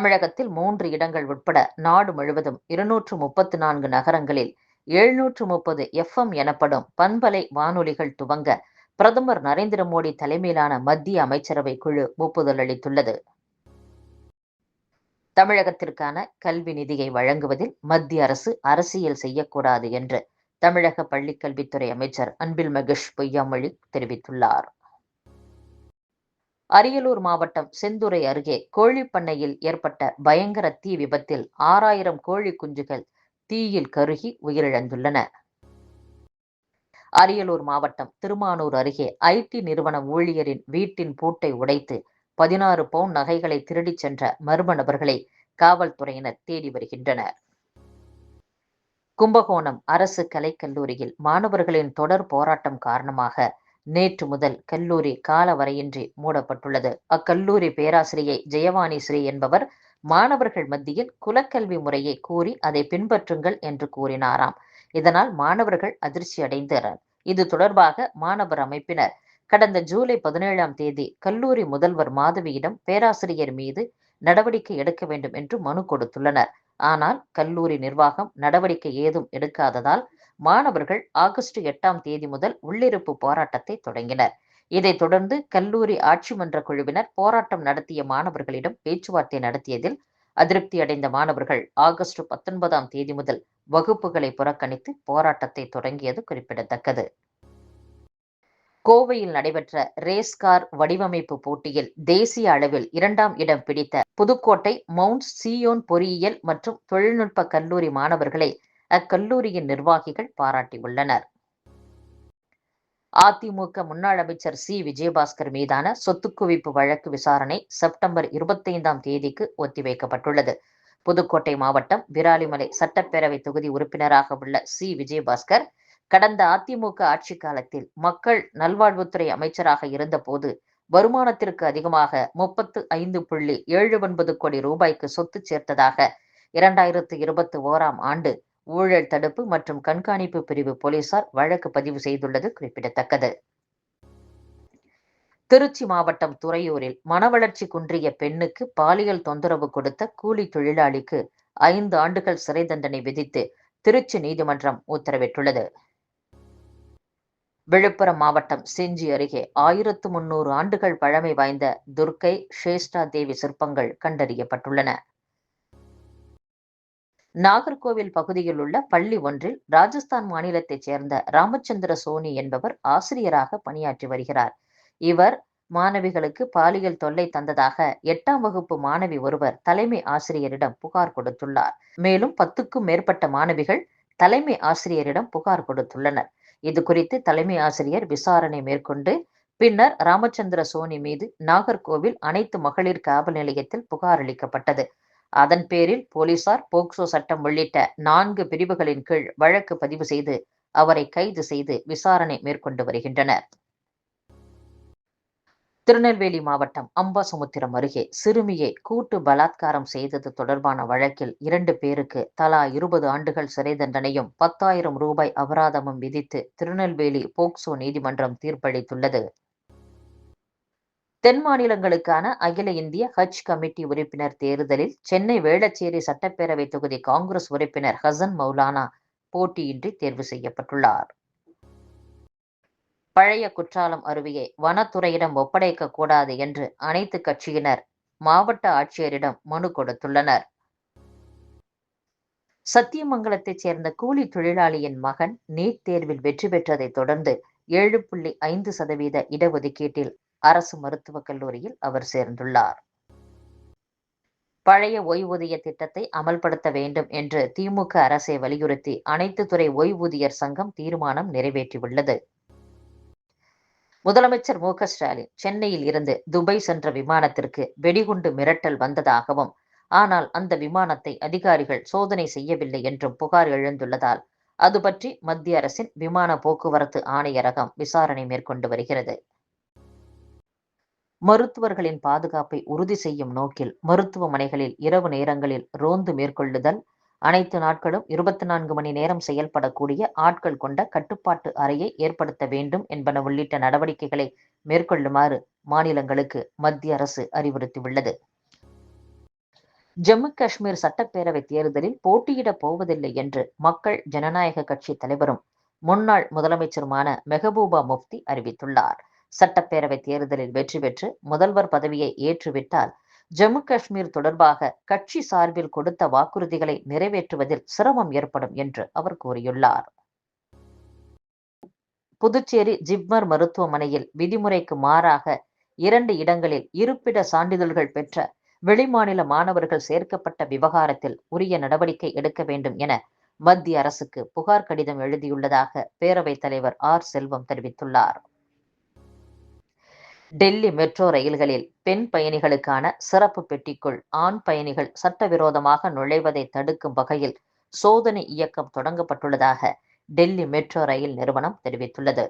தமிழகத்தில் மூன்று இடங்கள் உட்பட நாடு முழுவதும் இருநூற்று முப்பத்து நான்கு நகரங்களில் எழுநூற்று முப்பது எஃப்எம் எனப்படும் பண்பலை வானொலிகள் துவங்க பிரதமர் நரேந்திர மோடி தலைமையிலான மத்திய அமைச்சரவை குழு ஒப்புதல் அளித்துள்ளது. தமிழகத்திற்கான கல்வி நிதியை வழங்குவதில் மத்திய அரசு அரசியல் செய்யக்கூடாது என்று தமிழக பள்ளிக்கல்வித்துறை அமைச்சர் அன்பில் மகேஷ் பொய்யாமொழி தெரிவித்துள்ளார். அரியலூர் மாவட்டம் செந்துறை அருகே கோழிப்பண்ணையில் ஏற்பட்ட பயங்கர தீ விபத்தில் ஆறாயிரம் கோழி குஞ்சுகள் தீயில் கருகி உயிரிழந்துள்ளன. அரியலூர் மாவட்டம் திருமானூர் அருகே ஐடி நிறுவன ஊழியரின் வீட்டின் பூட்டை உடைத்து பதினாறு பவுன் நகைகளை திருடிச் சென்ற மர்ம நபர்களை காவல்துறையினர் தேடி வருகின்றனர். கும்பகோணம் அரசு கலைக்கல்லூரியில் மாணவர்களின் தொடர் போராட்டம் காரணமாக நேற்று முதல் கல்லூரி காலவரையின்றி மூடப்பட்டுள்ளது. அக்கல்லூரி பேராசிரியை ஜெயவாணி ஸ்ரீ என்பவர் மாணவர்கள் மத்தியில் குலக்கல்வி முறையை கூறி அதை பின்பற்றுங்கள் என்று கூறினாராம். இதனால் மாணவர்கள் அதிர்ச்சி அடைந்தனர். இது தொடர்பாக மாணவர் அமைப்பினர் கடந்த ஜூலை பதினேழாம் தேதி கல்லூரி முதல்வர் மாதவியிடம் பேராசிரியர் மீது நடவடிக்கை எடுக்க வேண்டும் என்று மனு கொடுத்துள்ளனர். ஆனால் கல்லூரி நிர்வாகம் நடவடிக்கை ஏதும் எடுக்காததால் மாணவர்கள் ஆகஸ்ட் எட்டாம் தேதி முதல் உள்ளிருப்பு போராட்டத்தை தொடங்கினர். இதைத் தொடர்ந்து கல்லூரி ஆட்சி மன்ற குழுவினர் போராட்டம் நடத்திய மாணவர்களிடம் பேச்சுவார்த்தை நடத்தியதில் அதிருப்தி அடைந்த மாணவர்கள் ஆகஸ்ட் பத்தொன்பதாம் தேதி முதல் வகுப்புகளை புறக்கணித்து போராட்டத்தை தொடங்கியது குறிப்பிடத்தக்கது. கோவையில் நடைபெற்ற ரேஸ் கார் வடிவமைப்பு போட்டியில் தேசிய அளவில் இரண்டாம் இடம் பிடித்த புதுக்கோட்டை மவுண்ட் சியோன் பொறியியல் மற்றும் தொழில்நுட்ப கல்லூரி மாணவர்களை அக்கல்லூரியின் நிர்வாகிகள் பாராட்டியுள்ளனர். அதிமுக முன்னாள் அமைச்சர் சி. விஜயபாஸ்கர் மீதான சொத்து குவிப்பு வழக்கு விசாரணை செப்டம்பர் இருபத்தைந்தாம் தேதிக்கு ஒத்திவைக்கப்பட்டுள்ளது. புதுக்கோட்டை மாவட்டம் விராலிமலை சட்டப்பேரவை தொகுதி உறுப்பினராக உள்ள சி. விஜயபாஸ்கர் கடந்த அதிமுக ஆட்சி காலத்தில் மக்கள் நல்வாழ்வுத்துறை அமைச்சராக இருந்தபோது வருமானத்திற்கு அதிகமாக முப்பத்து ஐந்து புள்ளி ஏழு ஒன்பது கோடி ரூபாய்க்கு சொத்து சேர்த்ததாக இரண்டாயிரத்து இருபத்தி ஓராம் ஆண்டு ஊழல் தடுப்பு மற்றும் கண்காணிப்பு பிரிவு போலீசார் வழக்கு பதிவு செய்துள்ளது குறிப்பிடத்தக்கது. திருச்சி மாவட்டம் துறையூரில் மனவளர்ச்சி குன்றிய பெண்ணுக்கு பாலியல் தொந்தரவு கொடுத்த கூலி தொழிலாளிக்கு ஐந்து ஆண்டுகள் சிறை தண்டனை விதித்து திருச்சி நீதிமன்றம் உத்தரவிட்டுள்ளது. விழுப்புரம் மாவட்டம் செஞ்சி அருகே ஆயிரத்து முன்னூறு ஆண்டுகள் பழமை வாய்ந்த துர்க்கை ஷேஷ்டா தேவி சிற்பங்கள் கண்டறியப்பட்டுள்ளன. நாகர்கோவில் பகுதியில் உள்ள பள்ளி ஒன்றில் ராஜஸ்தான் மாநிலத்தைச் சேர்ந்த ராமச்சந்திர சோனி என்பவர் ஆசிரியராக பணியாற்றி வருகிறார். இவர் மாணவிகளுக்கு பாலியல் தொல்லை தந்ததாக எட்டாம் வகுப்பு மாணவி ஒருவர் தலைமை ஆசிரியரிடம் புகார் கொடுத்துள்ளார். மேலும் பத்துக்கும் மேற்பட்ட மாணவிகள் தலைமை ஆசிரியரிடம் புகார் கொடுத்துள்ளனர். இது குறித்து தலைமை ஆசிரியர் விசாரணை மேற்கொண்டு பின்னர் ராமச்சந்திர சோனி மீது நாகர்கோவில் அனைத்து மகளிர் காவல் நிலையத்தில் புகார் அளிக்கப்பட்டது. அதன் பேரில் போலீசார் போக்சோ சட்டம் உள்ளிட்ட நான்கு பிரிவுகளின் கீழ் வழக்கு பதிவு செய்து அவரை கைது செய்து விசாரணை மேற்கொண்டு வருகின்றனர். திருநெல்வேலி மாவட்டம் அம்பாசமுத்திரம் அருகே சிறுமியை கூட்டு பலாத்காரம் செய்தது தொடர்பான வழக்கில் இரண்டு பேருக்கு தலா இருபது ஆண்டுகள் சிறை தண்டனையும் பத்தாயிரம் ரூபாய் அபராதமும் விதித்து திருநெல்வேலி போக்சோ நீதிமன்றம் தீர்ப்பளித்துள்ளது. தென் மாநிலங்களுக்கான அகில இந்திய ஹஜ் கமிட்டி உறுப்பினர் தேர்தலில் சென்னை வேளச்சேரி சட்டப்பேரவை தொகுதி காங்கிரஸ் உறுப்பினர் ஹசன் மௌலானா போட்டியின்றி தேர்வு செய்யப்பட்டுள்ளார். பழைய குற்றாலம் அருவியை வனத்துறையிடம் ஒப்படைக்க கூடாது என்று அனைத்து கட்சியினர் மாவட்ட ஆட்சியரிடம் மனு கொடுத்துள்ளனர். சத்தியமங்கலத்தைச் சேர்ந்த கூலி தொழிலாளியின் மகன் நீட் தேர்வில் வெற்றி பெற்றதைத் தொடர்ந்து ஏழு புள்ளி ஐந்து சதவீத இடஒதுக்கீட்டில் அரசு மருத்துவக் கல்லூரியில் அவர் சேர்ந்துள்ளார். பழைய ஓய்வூதிய திட்டத்தை அமல்படுத்த வேண்டும் என்று திமுக அரசை வலியுறுத்தி அனைத்து துறை ஓய்வூதியர் சங்கம் தீர்மானம் நிறைவேற்றியுள்ளது. முதலமைச்சர் மு. ஸ்டாலின் சென்னையில் இருந்து துபாய் சென்ற விமானத்திற்கு வெடிகுண்டு மிரட்டல் வந்ததாகவும் ஆனால் அந்த விமானத்தை அதிகாரிகள் சோதனை செய்யவில்லை என்றும் புகார் எழுந்துள்ளதால் அது பற்றி மத்திய அரசின் விமான போக்குவரத்து ஆணையரகம் விசாரணை மேற்கொண்டு வருகிறது. மருத்துவர்களின் பாதுகாப்பை உறுதி செய்யும் நோக்கில் மருத்துவமனைகளில் இரவு நேரங்களில் ரோந்து மேற்கொள்ளுதல் அனைத்து நாட்களும் இருபத்தி நான்கு மணி நேரம் செயல்படக்கூடிய ஆட்கள் கொண்ட கட்டுப்பாட்டு அறையை ஏற்படுத்த வேண்டும் என்பன உள்ளிட்ட நடவடிக்கைகளை மேற்கொள்ளுமாறு மாநிலங்களுக்கு மத்திய அரசு அறிவுறுத்தியுள்ளது. ஜம்மு காஷ்மீர் சட்டப்பேரவை தேர்தலில் போட்டியிடப் போவதில்லை என்று மக்கள் ஜனநாயக கட்சி தலைவரும் முன்னாள் முதலமைச்சருமான மெஹபூபா முஃப்தி அறிவித்துள்ளார். சட்டப்பேரவை தேர்தலில் வெற்றி பெற்று முதல்வர் பதவியை ஏற்றுவிட்டால் ஜம்மு காஷ்மீர் தொடர்பாக கட்சி சார்பில் கொடுத்த வாக்குறுதிகளை நிறைவேற்றுவதில் சிரமம் ஏற்படும் என்று அவர் கூறியுள்ளார். புதுச்சேரி ஜிப்மர் மருத்துவமனையில் விதிமுறைக்கு மாறாக இரண்டு இடங்களில் இருப்பிட சான்றிதழ்கள் பெற்ற வெளிமாநில மாணவர்கள் சேர்க்கப்பட்ட விவகாரத்தில் உரிய நடவடிக்கை எடுக்க வேண்டும் என மத்திய அரசுக்கு புகார் கடிதம் எழுதியுள்ளதாக பேரவைத் தலைவர் ஆர் செல்வம் தெரிவித்துள்ளார். டெல்லி மெட்ரோ ரயில்களில் பெண் பயணிகளுக்கான சிறப்பு பெட்டிக்குள் ஆண் பயணிகள் சட்டவிரோதமாக நுழைவதை தடுக்கும் வகையில் சோதனை இயக்கம் தொடங்கப்பட்டுள்ளதாக டெல்லி மெட்ரோ ரயில் நிறுவனம் தெரிவித்துள்ளது.